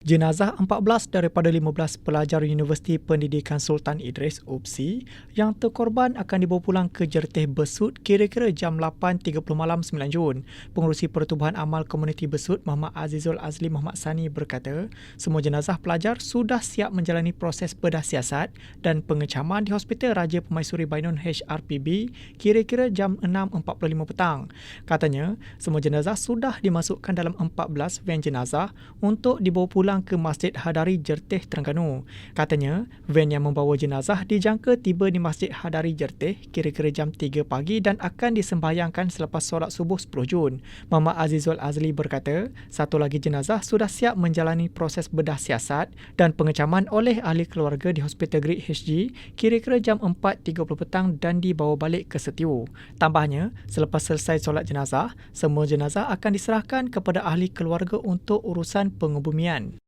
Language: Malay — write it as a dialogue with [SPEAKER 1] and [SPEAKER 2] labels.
[SPEAKER 1] Jenazah 14 daripada 15 pelajar Universiti Pendidikan Sultan Idris UPSI yang terkorban akan dibawa pulang ke Jerteh Besut kira-kira jam 8.30 malam 9 Jun. Pengurusi Pertubuhan Amal Komuniti Besut Muhammad Azizul Azli Muhammad Sani berkata, semua jenazah pelajar sudah siap menjalani proses bedah siasat dan pengecaman di Hospital Raja Pemaisuri Bainun HRPB kira-kira jam 6.45 petang. Katanya, semua jenazah sudah dimasukkan dalam 14 van jenazah untuk dibawa pulang pulang ke Masjid Hadari Jerteh Terengganu. Katanya, van yang membawa jenazah dijangka tiba di Masjid Hadari Jerteh kira-kira jam 3 pagi dan akan disembahyangkan selepas solat subuh 10 Jun. Mama Azizul Azli berkata, satu lagi jenazah sudah siap menjalani proses bedah siasat dan pengecaman oleh ahli keluarga di Hospital Great HG kira-kira jam 4.30 petang dan dibawa balik ke Setiu. Tambahnya, selepas selesai solat jenazah, semua jenazah akan diserahkan kepada ahli keluarga untuk urusan pengebumian.